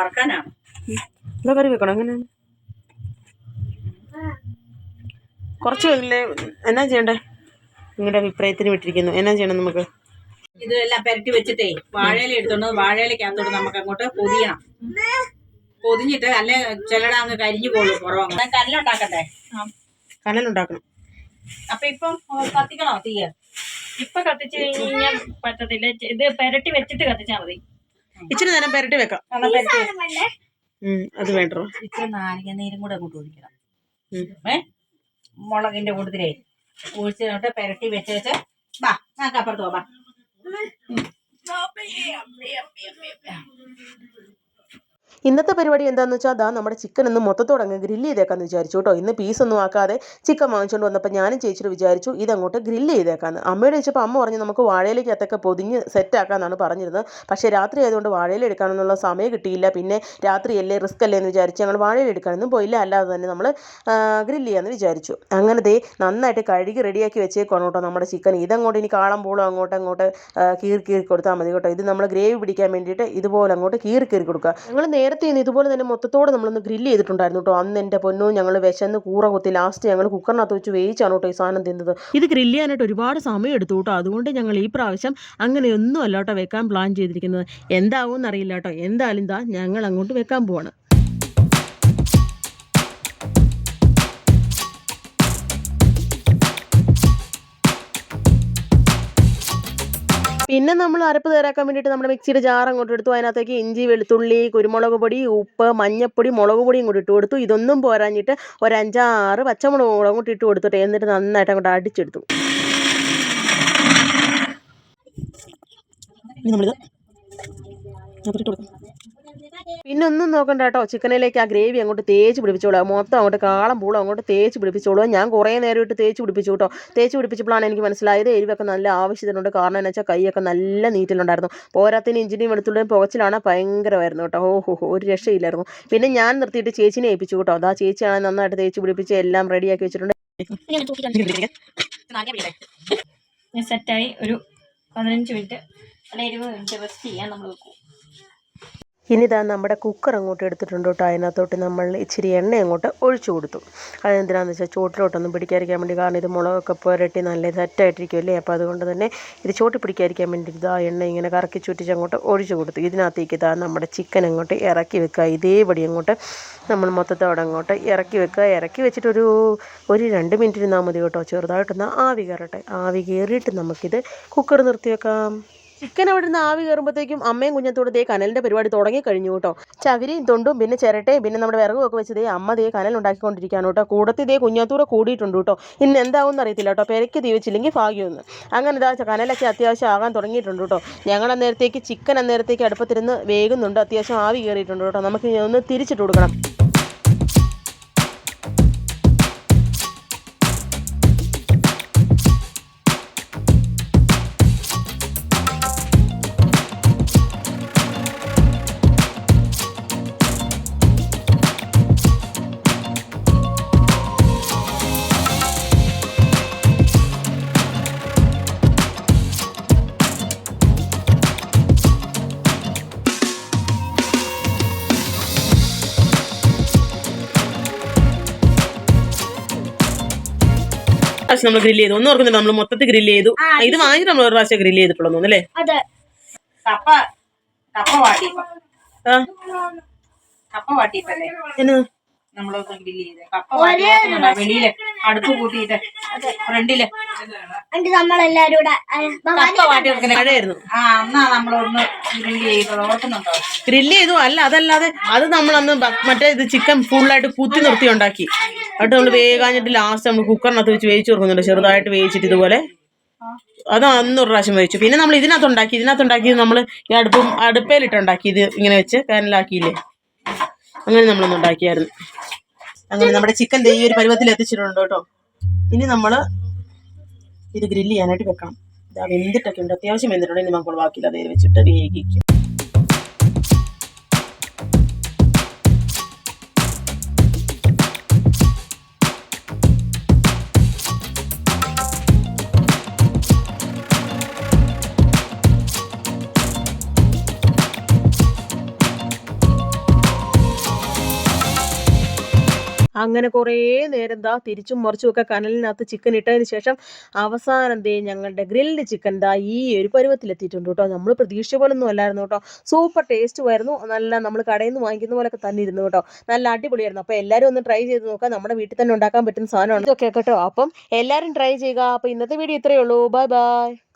വറക്കാനാണ് എന്താ കറി വെക്കണം? എങ്ങനെയാണ് കുറച്ച് ഇല്ലേ? എന്നാ ചെയ്യണ്ടേ? നിങ്ങളുടെ അഭിപ്രായത്തിന് വിട്ടിരിക്കുന്നു. എന്നാ ചെയ്യണം നമുക്ക്? ഇതെല്ലാം പെരട്ടി വെച്ചിട്ടേ വാഴയില എടുത്തോണ്ട് വാഴയിലക്കകത്തോട്ട് നമുക്ക് അങ്ങോട്ട് പൊതിയണം. പൊതിഞ്ഞിട്ട് അല്ലെ ചിലട അങ്ങ് കരിഞ്ഞു പോകും കുറവാണ് കല്ലുണ്ടാക്കട്ടെ കനലുണ്ടാക്കണം. അപ്പൊ ഇപ്പം കത്തിക്കണോ തീയ? ഇപ്പൊ കത്തിച്ച് കഴിഞ്ഞാൽ പറ്റത്തില്ല. ഇത് പെരട്ടി വെച്ചിട്ട് കത്തിച്ചാൽ മതി. ഇച്ചിരി നേരം പെരട്ടി വെക്കാം അത് വേണ്ടോ? ഇച്ചിരി നാരങ്ങ നീരും കൂടെ കൂട്ടി ഒഴിക്കണം. ഏ? മുളകിന്റെ കൂട്ടത്തിലേ ഒഴിച്ചിട്ട് പെരട്ടി വെച്ച് വെച്ച് ബാ ഞങ്ങൾക്ക് അപ്പുറത്ത് പോവാ ഇന്നത്തെ പരിപാടി എന്താണെന്ന് വെച്ചാൽ അതാ നമ്മുടെ ചിക്കൻ ഒന്ന് മൊത്തത്തോടെ അങ്ങ് ഗ്രില്ല് ചെയ്തേക്കാന്ന് വിചാരിച്ചു കേട്ടോ. ഇന്ന് പീസൊന്നും ആക്കാതെ ചിക്കൻ വാങ്ങിച്ചുകൊണ്ട് വന്നപ്പോൾ ഞാനും ചേച്ചിയോട് വിചാരിച്ചു ഇതങ്ങോട്ട് ഗ്രില്ല് ചെയ്തേക്കാന്ന്. അമ്മയോട് ചോദിച്ചപ്പോൾ അമ്മ പറഞ്ഞു നമുക്ക് വാഴയിലേക്ക് അത്തൊക്കെ പൊതിഞ്ഞ് സെറ്റാക്കാന്നാണ് പറഞ്ഞിരുന്നത്. പക്ഷേ രാത്രി ആയതുകൊണ്ട് വാഴയിൽ എടുക്കാനൊന്നുള്ള സമയം കിട്ടിയില്ല. പിന്നെ രാത്രി അല്ലേ റിസ്ക് അല്ലേ എന്ന് വിചാരിച്ച് ഞങ്ങൾ വാഴയിൽ എടുക്കാനൊന്നും പോയില്ല. അല്ലാതെ തന്നെ നമ്മൾ ഗ്രില്ല് ചെയ്യാമെന്ന് വിചാരിച്ചു. അങ്ങനെ ദേ നന്നായിട്ട് കഴുകി റെഡിയാക്കി വെച്ചേക്കാണ് കേട്ടോ നമ്മുടെ ചിക്കൻ. ഇതങ്ങോട്ട് ഇനി കാളം പോളും അങ്ങോട്ട് അങ്ങോട്ട് കീറി കീറി കൊടുത്താൽ മതി കേട്ടോ. ഇത് നമ്മൾ ഗ്രേവി പിടിക്കാൻ വേണ്ടിയിട്ട് ഇതുപോലെ അങ്ങോട്ട് കീറി കീറി കൊടുക്കുക. ഞങ്ങൾ നേരത്തെ ഇന്ന് ഇതുപോലെ തന്നെ മൊത്തത്തോടെ നമ്മളൊന്ന് ഗ്രില്ല് ചെയ്തിട്ടുണ്ടായിരുന്നു കേട്ടോ അന്ന് എന്റെ പൊന്നോ ഞങ്ങൾ വിശന്ന് കൂറ കുത്തി ലാസ്റ്റ് ഞങ്ങൾ കുക്കറിനകത്ത് വെച്ച് വേവിച്ചാണ് കേട്ടോ ഈ സാധനം തിന്നത്. ഇത് ഗ്രില്ല് ചെയ്യാനായിട്ട് ഒരുപാട് സമയം എടുത്തു കേട്ടോ അതുകൊണ്ട് ഞങ്ങൾ ഈ പ്രാവശ്യം അങ്ങനെയൊന്നും അല്ല കേട്ടോ വെക്കാൻ പ്ലാൻ ചെയ്തിരിക്കുന്നത്. എന്താവും എന്നറിയില്ല കേട്ടോ എന്തായാലും ഇതാ ഞങ്ങൾ അങ്ങോട്ട് വെക്കാൻ പോവാണ്. പിന്നെ നമ്മൾ അരപ്പ് തയ്യാറാക്കാൻ വേണ്ടിയിട്ട് നമ്മുടെ മിക്സിയുടെ ജാർ അങ്ങോട്ട് എടുത്തു. അതിനകത്തേക്ക് ഇഞ്ചി വെളുത്തുള്ളി കുരുമുളക് പൊടി ഉപ്പ് മഞ്ഞപ്പൊടി മുളക് പൊടിയും കൂടി ഇട്ട് കൊടുത്തു. ഇതൊന്നും പോരാഞ്ഞിട്ട് ഒരു അഞ്ചാറ് പച്ചമുളക് അങ്ങോട്ട് ഇട്ട് കൊടുത്തിട്ട് എന്നിട്ട് നന്നായിട്ട് അങ്ങോട്ട് അടിച്ചെടുത്തു. നമ്മളിത് കൊടുക്കാം. പിന്നെ ഒന്നും നോക്കണ്ട കേട്ടോ ചിക്കനിലേക്ക് ആ ഗ്രേവി അങ്ങോട്ട് തേച്ച് പിടിപ്പിച്ചോളൂ. മൊത്തം അങ്ങോട്ട് കാളം പൂളം അങ്ങോട്ട് തേച്ച് പിടിപ്പിച്ചോളൂ. ഞാൻ കുറേ നേരം ഇട്ട് തേച്ച് പിടിപ്പിച്ചു കേട്ടോ തേച്ച് പിടിപ്പിച്ചപ്പോഴാണ് എനിക്ക് മനസ്സിലായത് എരിവൊക്കെ നല്ല ആവശ്യത്തിനുണ്ട്. കാരണം എന്ന് വെച്ചാൽ കൈയൊക്കെ നല്ല നീറ്റിലുണ്ടായിരുന്നു. പോരാത്തിന് ഇഞ്ചിനും വെളുത്തുള്ളിയും പുകച്ചിലാണ് ഭയങ്കരമായിരുന്നു കേട്ടോ. ഓ ഹോ ഒരു രക്ഷയില്ലായിരുന്നു. പിന്നെ ഞാൻ നിർത്തിയിട്ട് ചേച്ചിനെ ഏൽപ്പിച്ചു കേട്ടോ അതാ ചേച്ചിയാണ് നന്നായിട്ട് തേച്ച് പിടിപ്പിച്ച് എല്ലാം റെഡിയാക്കി വെച്ചിട്ടുണ്ട്. സെറ്റായി ഒരു പതിനഞ്ച് മിനിറ്റ് അല്ല ഇരുപത് മിനിറ്റ് റെസ്റ്റ് ചെയ്യാൻ നമ്മൾ വെക്കും. ഇനിതാ നമ്മുടെ കുക്കർ അങ്ങോട്ട് എടുത്തിട്ടുണ്ട് കേട്ടോ. അതിനകത്തോട്ട് നമ്മൾ ഇച്ചിരി എണ്ണ അങ്ങോട്ട് ഒഴിച്ചു കൊടുത്തു. അതെന്തിനാണെന്ന് വെച്ചാൽ ചോട്ടിലോട്ടൊന്നും പിടിക്കാതിരിക്കാൻ വേണ്ടി കാരണം ഇത് മുളകൊക്കെ പുരട്ടി നല്ല സെറ്റായിട്ടിരിക്കും അല്ലേ? അപ്പോൾ അതുകൊണ്ട് തന്നെ ഇത് ചോട്ടി പിടിക്കാതിരിക്കാൻ വേണ്ടി ഇതാ എണ്ണ ഇങ്ങനെ കറക്കി ചുറ്റിച്ച് അങ്ങോട്ട് ഒഴിച്ചു കൊടുത്തു. ഇതിനകത്തേക്ക് ഇതാ നമ്മുടെ ചിക്കൻ അങ്ങോട്ട് ഇറക്കി വെക്കുക. ഇതേപടി അങ്ങോട്ട് നമ്മൾ മൊത്തത്തോടെ അങ്ങോട്ട് ഇറക്കി വെക്കുക. ഇറക്കി വെച്ചിട്ടൊരു ഒരു രണ്ട് മിനിറ്റ് ഇരുന്നാൽ മതി കേട്ടോ. ചെറുതായിട്ടൊന്ന് ആവി കയറട്ടെ. ആവി കയറിയിട്ട് നമുക്കിത് കുക്കർ നിർത്തി വെക്കാം. ചിക്കൻ അവിടെ നിന്ന് ആവി കയറുമ്പോഴത്തേക്കും അമ്മയും കുഞ്ഞത്തോട് ദേ കനലിന്റെ പരിപാടി തുടങ്ങി കഴിഞ്ഞു കേട്ടോ. ചവരിയും തൊണ്ടും പിന്നെ ചിരട്ടയും പിന്നെ നമ്മുടെ വിറകും ഒക്കെ വെച്ച് ദേ അമ്മ ദേ കനൽ ഉണ്ടാക്കിക്കൊണ്ടിരിക്കുകയാണ് കേട്ടോ. കൂടത്തിൽ ദേ കുഞ്ഞത്തൂടെ കൂടിയിട്ടുണ്ട് കേട്ടോ. ഇന്ന് എന്താവും അറിയത്തില്ല കേട്ടോ. പെരയ്ക്ക് തീവച്ചില്ലെങ്കിൽ ഭാഗ്യമൊന്ന്. അങ്ങനെ ഇതാ കനലൊക്കെ അത്യാവശ്യം ആകാൻ തുടങ്ങിയിട്ടുണ്ട് കേട്ടോ. ഞങ്ങൾ അന്നേരത്തേക്ക് ചിക്കൻ അന്നേരത്തേക്ക് അടുപ്പത്തിരുന്ന് വേകുന്നുണ്ട്. അത്യാവശ്യം ആവി കയറിയിട്ടുണ്ട് കേട്ടോ. നമുക്ക് ഒന്ന് തിരിച്ചിട്ട് കൊടുക്കണം. പ്രാവശ്യം നമ്മൾ ഗ്രില്ല് ചെയ്തു. ഒന്നും ഓർക്കുന്നില്ല നമ്മൾ മൊത്തത്തിൽ ഗ്രില്ല് ചെയ്തു. ഇത് വാങ്ങിയിട്ട് നമ്മൾ ഒരു പ്രാവശ്യം ഗ്രില്ല് ചെയ്തിട്ടുള്ളൂ അല്ലേ? നമ്മളൊന്ന് ഗ്രില്ല് ചെയ്ത്. അടുപ്പ് കൂട്ടിയിട്ട് ഫ്രണ്ടിൽ നമ്മളെല്ലാരും നമ്മളൊന്ന് ഗ്രില്ല് അല്ല അതല്ലാതെ അത് നമ്മൾ അന്ന് മറ്റേ ഇത് ചിക്കൻ ഫുള്ളായിട്ട് കുത്തി നിർത്തി ഉണ്ടാക്കി. എന്നിട്ട് നമ്മൾ വേകാഞ്ഞിട്ട് ലാസ്റ്റ് നമ്മൾ കുക്കറിനകത്ത് വെച്ച് വേവിച്ച് കൊടുക്കുന്നുണ്ട്. ചെറുതായിട്ട് വേവിച്ചിട്ട് ഇതുപോലെ. അത് അന്നൊരു പ്രാവശ്യം വേവിച്ചു. പിന്നെ നമ്മൾ ഇതിനകത്ത് ഉണ്ടാക്കി ഇതിനകത്ത് ഉണ്ടാക്കിയത് നമ്മൾ ഈ അടുപ്പും അടുപ്പയിലിട്ട് ഉണ്ടാക്കി ഇത് ഇങ്ങനെ വെച്ച് കാനലാക്കിയില്ലേ അങ്ങനെ നമ്മളൊന്ന് ഉണ്ടാക്കിയായിരുന്നു. അങ്ങനെ നമ്മുടെ ചിക്കൻ ഈ ഒരു പരുവത്തിൽ എത്തിച്ചിട്ടുണ്ട് കേട്ടോ. ഇനി നമ്മൾ ഇത് ഗ്രില്ല് ചെയ്യാനായിട്ട് വെക്കണം. ഇതാ വെന്തിട്ടൊക്കെ ഉണ്ട്. അത്യാവശ്യം വെന്തിട്ടുണ്ട്. ഇനി നമുക്ക് ബാക്കിയില്ല അതേ വെച്ചിട്ട് വേവിക്കും. അങ്ങനെ കുറേ നേരം ദാ തിരിച്ചും മറിച്ചും ഒക്കെ കനലിനകത്ത് ചിക്കൻ ഇട്ടതിന് ശേഷം അവസാനം ദേ ഞങ്ങളുടെ ഗ്രിൽഡ് ചിക്കൻ ദാ ഈ ഒരു പരുവത്തിലെത്തിയിട്ടുണ്ട് കേട്ടോ. നമ്മൾ പ്രതീക്ഷിച്ച പോലൊന്നും അല്ലായിരുന്നു കേട്ടോ. സൂപ്പർ ടേസ്റ്റ് ആയിരുന്നു. നല്ല നമ്മൾ കടയിൽ നിന്ന് വാങ്ങിക്കുന്ന പോലൊക്കെ തന്നെ ഇരുന്നു കേട്ടോ. നല്ല അടിപൊളിയായിരുന്നു. അപ്പോൾ എല്ലാവരും ഒന്ന് ട്രൈ ചെയ്ത് നോക്കാം നമ്മുടെ വീട്ടിൽ തന്നെ ഉണ്ടാക്കാൻ പറ്റുന്ന സാധനമാണ്. ഇതൊക്കെ കേട്ടോ. അപ്പം എല്ലാവരും ട്രൈ ചെയ്യുക. അപ്പോൾ ഇന്നത്തെ വീഡിയോ ഇത്രയേ ഉള്ളൂ. Bye bye